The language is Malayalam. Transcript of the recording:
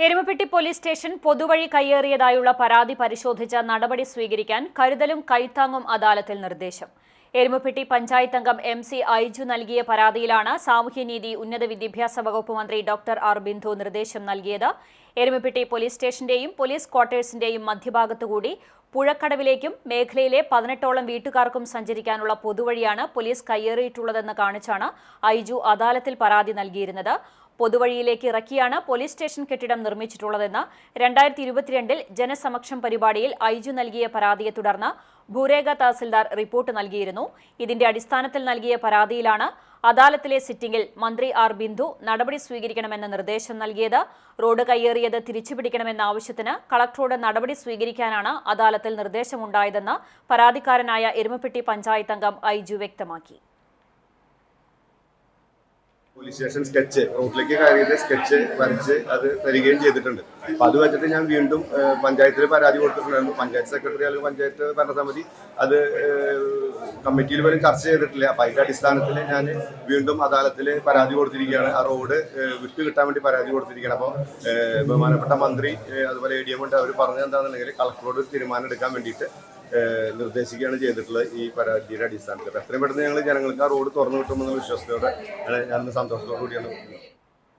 എരുമപ്പെട്ടി പോലീസ് സ്റ്റേഷൻ പൊതുവഴി കയ്യേറിയതായുള്ള പരാതി പരിശോധിച്ച നടപടി സ്വീകരിക്കാൻ കരുതലും കൈത്താങ്ങും അദാലത്തിൽ നിർദ്ദേശം. എരുമപ്പെട്ടി പഞ്ചായത്ത് അംഗം എം സി ഐജു നൽകിയ പരാതിയിലാണ് സാമൂഹ്യനീതി ഉന്നത വിദ്യാഭ്യാസ വകുപ്പ് മന്ത്രി ഡോക്ടർ ആർ ബിന്ദു നിർദ്ദേശം നൽകിയത്. എരുമപ്പെട്ടി പോലീസ് സ്റ്റേഷന്റെയും പോലീസ് ക്വാർട്ടേഴ്സിന്റെയും മധ്യഭാഗത്തുകൂടി പുഴക്കടവിലേക്കും മേഖലയിലെ പതിനെട്ടോളം വീട്ടുകാർക്കും സഞ്ചരിക്കാനുള്ള പൊതുവഴിയാണ് പോലീസ് കയ്യേറിയിട്ടുള്ളതെന്ന് കാണിച്ചാണ് ഐജു അദാലത്തിൽ പരാതി നൽകിയിരുന്നത്. പൊതുവഴിയിലേക്ക് ഇറക്കിയാണ് പോലീസ് സ്റ്റേഷൻ കെട്ടിടം നിർമ്മിച്ചിട്ടുള്ളതെന്ന് രണ്ടായിരത്തി ഇരുപത്തിരണ്ടിൽ ജനസമക്ഷം പരിപാടിയിൽ ഐജു നൽകിയ പരാതിയെ തുടർന്ന് ഭൂരേഖ തഹസിൽദാർ റിപ്പോർട്ട് നൽകിയിരുന്നു. ഇതിന്റെ അടിസ്ഥാനത്തിൽ നൽകിയ പരാതിയിലാണ് അദാലത്തിലെ സിറ്റിംഗിൽ മന്ത്രി ആർ ബിന്ദു നടപടി സ്വീകരിക്കണമെന്ന നിർദ്ദേശം നൽകിയത്. റോഡ് കയ്യേറിയത് തിരിച്ചുപിടിക്കണമെന്ന ആവശ്യത്തിന് കളക്ടറോട് നടപടി സ്വീകരിക്കാനാണ് അദാലത്തിൽ നിർദ്ദേശമുണ്ടായതെന്ന് പരാതിക്കാരനായ എരുമപ്പെട്ടി പഞ്ചായത്ത് അംഗം ഐജു വ്യക്തമാക്കി. പോലീസ് സ്റ്റേഷൻ സ്കെച്ച് റോഡിലേക്ക് കയറിയത് സ്കെച്ച് വരച്ച് അത് തരികയും ചെയ്തിട്ടുണ്ട്. അപ്പൊ അത് വെച്ചിട്ട് ഞാൻ വീണ്ടും പഞ്ചായത്തിൽ പരാതി കൊടുത്തിട്ടുണ്ടായിരുന്നു. പഞ്ചായത്ത് സെക്രട്ടറി അല്ലെങ്കിൽ പഞ്ചായത്ത് ഭരണസമിതി അത് കമ്മിറ്റിയിൽ പോലും ചർച്ച ചെയ്തിട്ടില്ല. അപ്പൊ അതിന്റെ അടിസ്ഥാനത്തിൽ ഞാൻ വീണ്ടും അദാലത്തിൽ പരാതി കൊടുത്തിരിക്കുകയാണ്. ആ റോഡ് വിട്ടു കിട്ടാൻ വേണ്ടി പരാതി കൊടുത്തിരിക്കുകയാണ്. അപ്പോൾ ബഹുമാനപ്പെട്ട മന്ത്രി അതുപോലെ എ ഡി എം ഉണ്ട്. അവർ പറഞ്ഞത് എന്താണെന്നുണ്ടെങ്കിൽ കളക്ടറോട് തീരുമാനം എടുക്കാൻ വേണ്ടിയിട്ട് നിർദ്ദേശിക്കുകയാണ് ചെയ്തിട്ടുള്ളത് ഈ പരാതിയുടെ അടിസ്ഥാനത്തിൽ. എത്രയും പെട്ടെന്ന് ഞങ്ങൾ ജനങ്ങൾക്ക് ആ റോഡ് തുറന്നു കിട്ടുമെന്നുള്ള വിശ്വാസത്തോടെ ഞാൻ സന്തോഷത്തോടു കൂടിയാണ്